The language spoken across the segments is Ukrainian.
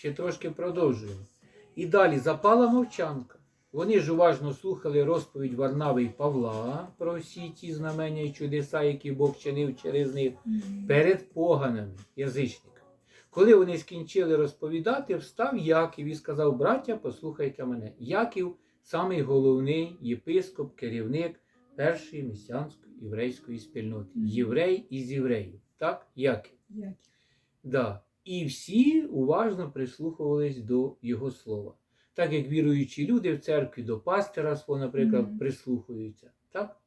ще трошки продовжуємо. І далі запала мовчанка. Вони ж уважно слухали розповідь Варнави і Павла про всі ті знамення і чудеса, які Бог чинив через них перед поганими язичниками. Коли вони скінчили розповідати, встав Яків і сказав: Браття, послухайте мене. Яків самий головний єпископ, керівник першої місіанської єврейської спільноти. Єврей із євреїв. Так, Яків. Як? Да. І всі уважно прислухувались до його слова. Так як віруючі люди в церкві до пастора свого, наприклад, Мгм. прислухаються. Так?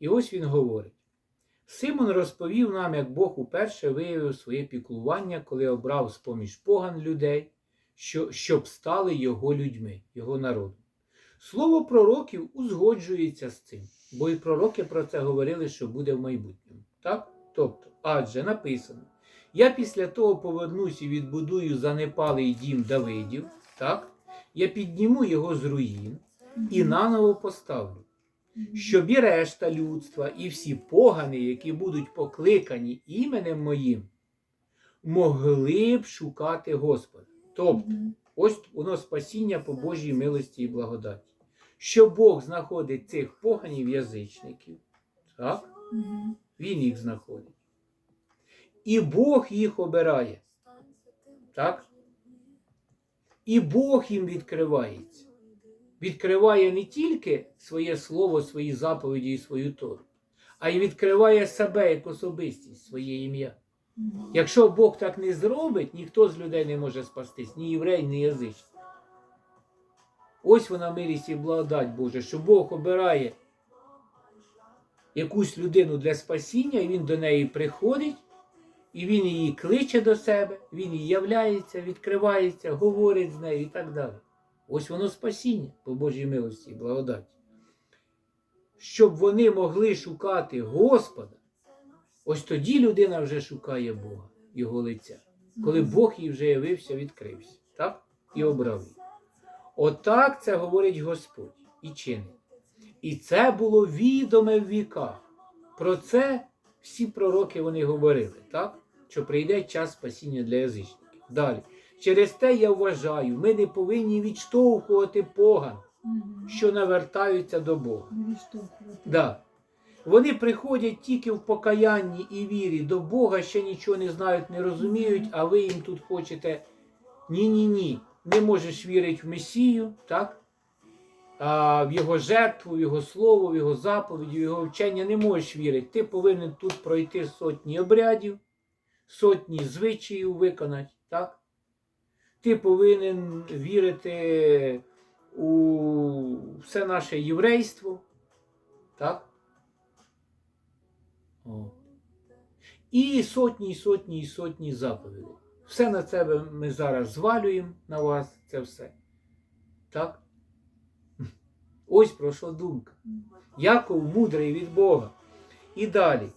І ось він говорить. Симон розповів нам, як Бог уперше виявив своє піклування, коли обрав з-поміж поган людей, що, щоб стали його людьми, його народом. Слово пророків узгоджується з цим, бо і пророки про це говорили, що буде в майбутньому. Так? Тобто, адже написано: я після того повернусь і відбудую занепалий дім Давидів, так? я підніму його з руїн і наново поставлю щоб і решта людства, і всі погани, які будуть покликані іменем моїм, могли б шукати Господа. Тобто, ось воно спасіння по Божій милості і благодаті. Що Бог знаходить цих поганів язичників, так? Він їх знаходить. І Бог їх обирає. Так? І Бог їм відкривається. Відкриває не тільки своє слово, свої заповіді і свою Тору, а й відкриває себе як особистість, своє ім'я. Якщо Бог так не зробить, ніхто з людей не може спастись, ні єврей, ні язичник. Ось вона милість і благодать Божа, що Бог обирає якусь людину для спасіння, і він до неї приходить, і він її кличе до себе, він їй являється, відкривається, говорить з нею і так далі. Ось воно спасіння по Божій милості і благодаті. Щоб вони могли шукати Господа, ось тоді людина вже шукає Бога, Його лиця. Коли Бог їй вже явився, відкрився, так? І обрав її. Отак це говорить Господь і чинить. І це було відоме в віках. Про це всі пророки вони говорили, так? Що прийде час спасіння для язичників. Далі. Через те я вважаю, ми не повинні відштовхувати поган, що навертаються до Бога. Да. Вони приходять тільки в покаянні і вірі до Бога, ще нічого не знають, не розуміють, а ви їм тут хочете ні-ні-ні. Не можеш вірити в Месію, так? А в Його жертву, в Його слово, в Його заповіді, в Його вчення не можеш вірити. Ти повинен тут пройти сотні обрядів, сотні звичаїв виконати, так? Ти повинен вірити у все наше єврейство, так? О. І сотні, сотні, сотні заповідей. Все на себе ми зараз звалюємо на вас, це все. Так? Ось про що думка. Яков мудрий від Бога. І далі.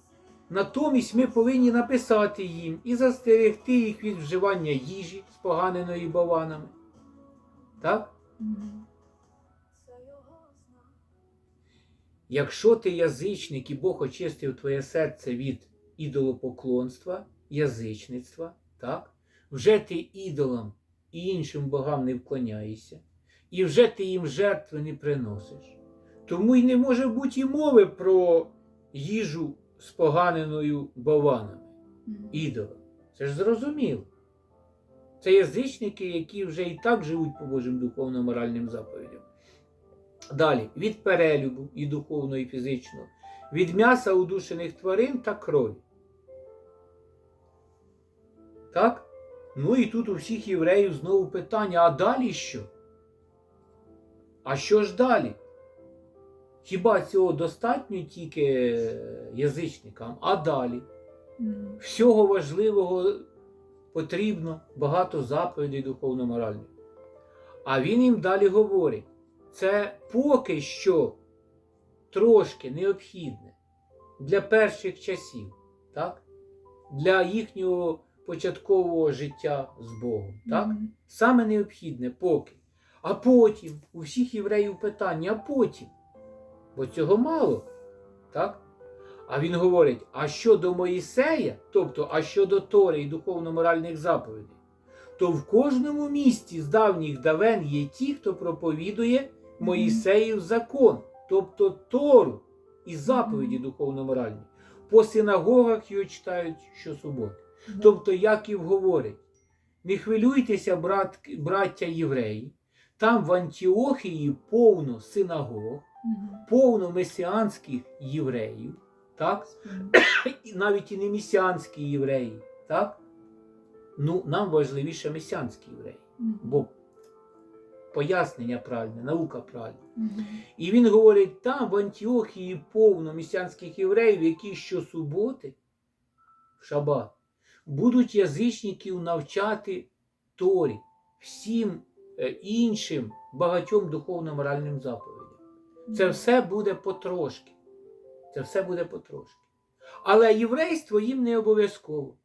Натомість ми повинні написати їм і застерегти їх від вживання їжі, споганеної баванами. Так? Якщо ти язичник і Бог очистив твоє серце від ідолопоклонства, язичництва, так? вже ти ідолам і іншим богам не вклоняєшся, і вже ти їм жертви не приносиш. Тому й не може бути і мови про їжу з поганеною баванами, Мгм. Це ж зрозуміло. Це язичники, які вже і так живуть по Божим духовно-моральним заповідям. Далі, від перелюбу і духовного, і фізичного, від м'яса удушених тварин та крові. Так? Ну і тут у всіх євреїв знову питання: а далі що? А що ж далі? Хіба цього достатньо тільки язичникам? А далі? Всього важливого потрібно багато заповідей духовно-моральних. А він їм далі говорить: це поки що трошки необхідне для перших часів, так? для їхнього початкового життя з Богом. Так? Саме необхідне поки. А потім у всіх євреїв питання, а потім. Бо цього мало. Так? А він говорить: а щодо Моїсея, тобто, а щодо Тори і духовно-моральних заповідей, то в кожному місті з давніх давен є ті, хто проповідує Моїсеїв закон, тобто Тору і заповіді духовно-моральні. По синагогах його читають щосуботи. Тобто Яків говорить: не хвилюйтеся, брат, браття євреї, там в Антіохії повно синагог. Повно месіанських євреїв, так? І навіть і не месіанські євреї. Так? Ну, нам важливіше месіанські євреї, бо пояснення правильне, наука правильна. І він говорить, там в Антіохії повно месіанських євреїв, які щосуботи, в шабат, будуть язичників навчати Торі, всім е, іншим багатьом духовно-моральним заповідям. Це все буде потрошки. Це все буде потрошки. Але єврейство їм не обов'язково.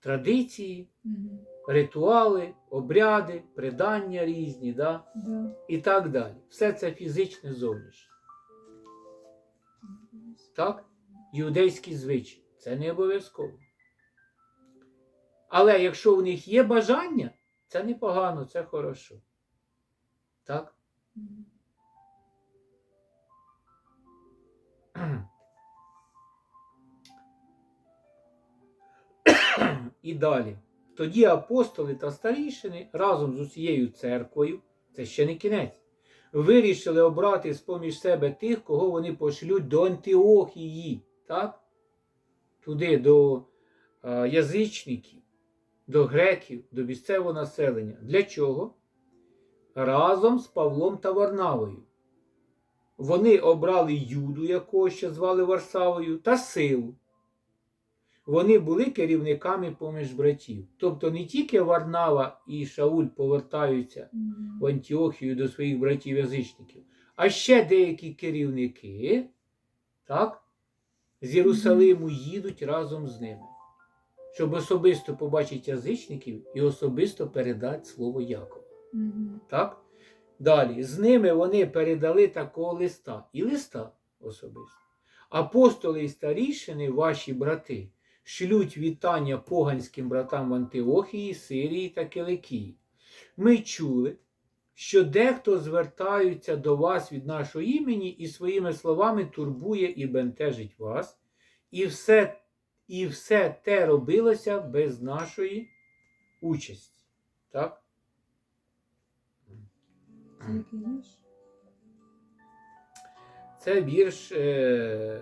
Традиції, Мгм. ритуали, обряди, предання різні, да? Да. і так далі. Все це фізичне зовнішнє. Так? Юдейські звичаї. Це не обов'язково. Але якщо у них є бажання, це непогано, це хорошо. Так? І далі. Тоді апостоли та старішини разом з усією церквою, це ще не кінець, вирішили обрати з-поміж себе тих, кого вони пошлють до Антиохії, так? туди до е, язичників, до греків, до місцевого населення. Для чого? Разом з Павлом та Варнавою. Вони обрали Юду, якого ще звали Варсавою, та силу вони були керівниками поміж братів. Тобто не тільки Варнава і Шауль повертаються в Антіохію до своїх братів-язичників, а ще деякі керівники так, з Єрусалиму їдуть разом з ними, щоб особисто побачити язичників і особисто передати слово Якова. Так? Далі, з ними вони передали такого листа і листа особисто. Апостоли і старішини, ваші брати, шлють вітання поганським братам в Антиохії, Сирії та Киликії. Ми чули, що дехто звертаються до вас від нашого імені і своїми словами турбує і бентежить вас, і все, і все те робилося без нашої участі. Так? Це який вірш? Це вірш. е,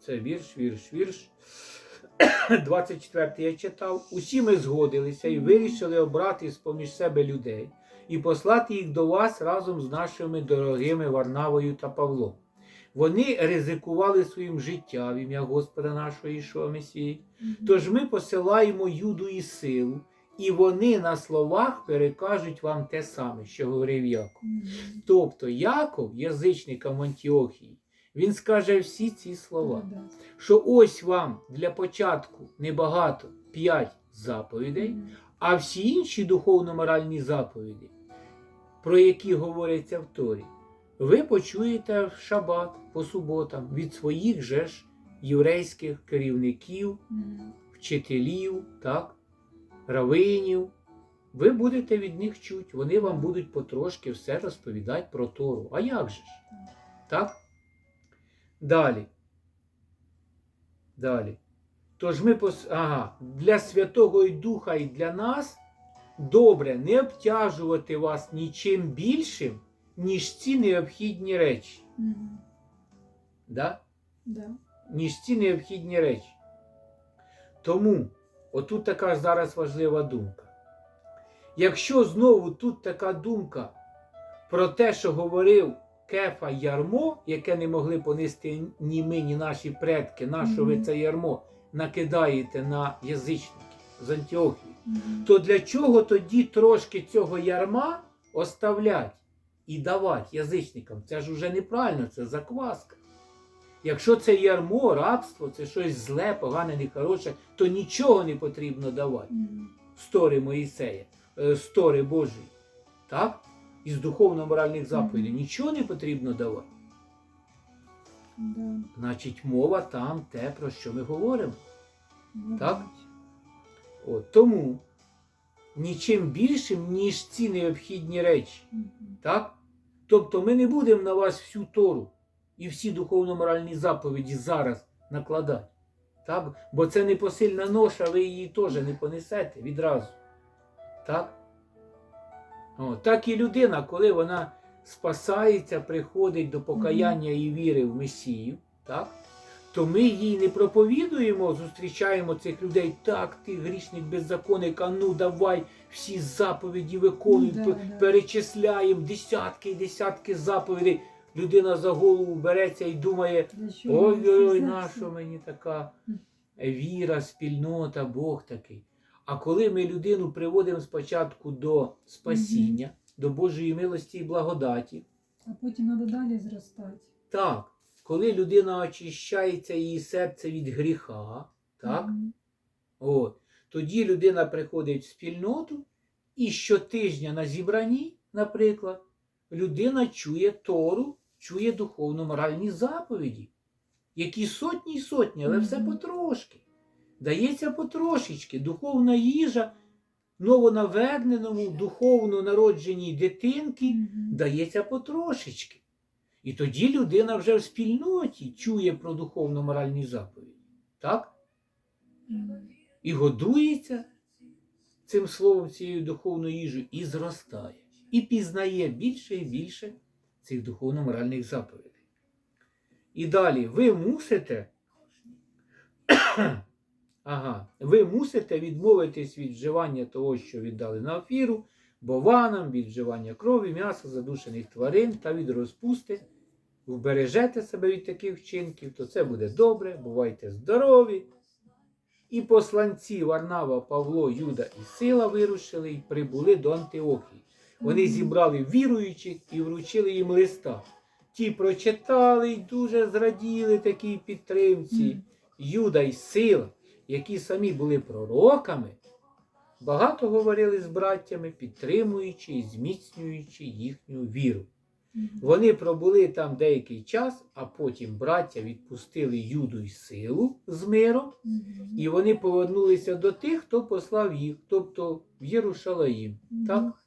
Це вірш, вірш, вірш. 24 я читав. Усі ми згодилися і вирішили обрати з-поміж себе людей і послати їх до вас разом з нашими дорогими Варнавою та Павлом. Вони ризикували своїм життям в ім'я Господа нашого Ішуа Месії. Тож ми посилаємо Юду і силу, і вони на словах перекажуть вам те саме, що говорив Яков. Мгм. Тобто Яков, язичникам Антіохії, він скаже всі ці слова, Передасть. що ось вам для початку небагато п'ять заповідей, Мгм. а всі інші духовно-моральні заповіді, про які говориться в Торі, ви почуєте в шабат по суботам від своїх же ж єврейських керівників, Мгм. вчителів, так, равинів. Ви будете від них чути, вони вам будуть потрошки все розповідати про Тору. А як же ж? Так? Далі. Далі. Тож ми пос... ага, для Святого і Духа і для нас добре не обтяжувати вас нічим більшим, ніж ці необхідні речі. Мгм. Да? Да. ніж ці необхідні речі. Тому, отут така зараз важлива думка. Якщо знову тут така думка про те, що говорив Кефа ярмо, яке не могли понести ні ми, ні наші предки, на що ви це ярмо накидаєте на язичників з Антіохії, то для чого тоді трошки цього ярма оставлять і давати язичникам? Це ж уже неправильно, це закваска. Якщо це ярмо, рабство, це щось зле, погане, нехороше, то нічого не потрібно давати. Стори Моїсея, е, стори Божої. Так? Із духовно-моральних заповідей. Нічого не потрібно давати. Да. Значить, мова там те, про що ми говоримо. Ну, Так? От, тому нічим більшим, ніж ці необхідні речі. Мгм. Так? Тобто ми не будемо на вас всю Тору і всі духовно-моральні заповіді зараз накладати. Так? Бо це не посильна ноша, ви її теж не понесете відразу. Так? О, так і людина, коли вона спасається, приходить до покаяння і віри в Месію, так? то ми їй не проповідуємо, зустрічаємо цих людей, так, ти грішник беззаконник, а ну давай всі заповіді виконуй, Да, да. перечисляємо десятки і десятки заповідей. Людина за голову береться і думає, ой-ой-ой, це на все? що мені така віра, спільнота, Бог такий. А коли ми людину приводимо спочатку до спасіння, до Божої милості і благодаті, А потім треба далі зростати. так, коли людина очищається її серце від гріха, так. От. Тоді людина приходить в спільноту, і щотижня на зібранні, наприклад, людина чує Тору, чує духовно-моральні заповіді, які сотні й сотні, але все потрошки. Дається потрошечки. Духовна їжа новонаверненому, духовно народженій дитинки дається потрошечки. І тоді людина вже в спільноті чує про духовно-моральні заповіді. Так? І годується цим словом, цією духовною їжею, і зростає, і пізнає більше і більше цих духовно-моральних заповідей. І далі ви мусите, ага, ви мусите відмовитись від вживання того, що віддали на офіру, бованам, від вживання крові, м'яса, задушених тварин та від розпусти. Вбережете себе від таких вчинків, то це буде добре, бувайте здорові. І посланці Варнава, Павло, Юда і Сила вирушили і прибули до Антиохії. Вони зібрали віруючих і вручили їм листа. Ті прочитали і дуже зраділи такій підтримці. Юда і Сила, які самі були пророками, багато говорили з браттями, підтримуючи і зміцнюючи їхню віру. Вони пробули там деякий час, а потім браття відпустили Юду і силу з миром, і вони повернулися до тих, хто послав їх, тобто в Єрушалаїм. Так?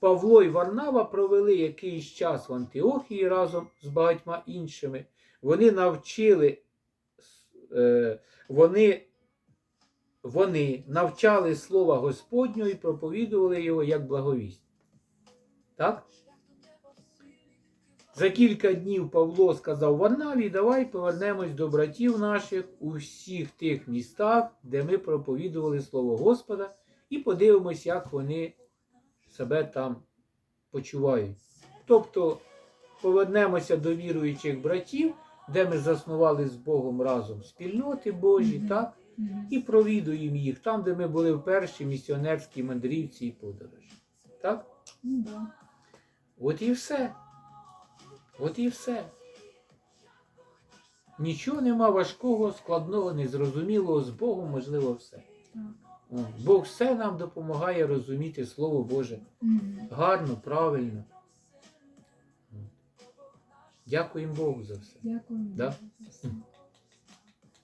Павло і Варнава провели якийсь час в Антиохії разом з багатьма іншими. Вони навчили, е, вони, вони навчали слова Господнього і проповідували його як благовість. Так? За кілька днів Павло сказав Варнаві, давай повернемось до братів наших у всіх тих містах, де ми проповідували Слово Господа, і подивимось, як вони себе там почувають. Тобто повернемося до віруючих братів, де ми заснували з Богом разом спільноти Божі, так? І провідуємо їх там, де ми були в першій місіонерській мандрівці і подорожі. Так? Ну. От і все. От і все. Нічого нема важкого, складного, незрозумілого з Богом, можливо, все. Бог все нам допомагає розуміти Слово Боже гарно, правильно. Дякуємо Богу за все. Дякую. Да?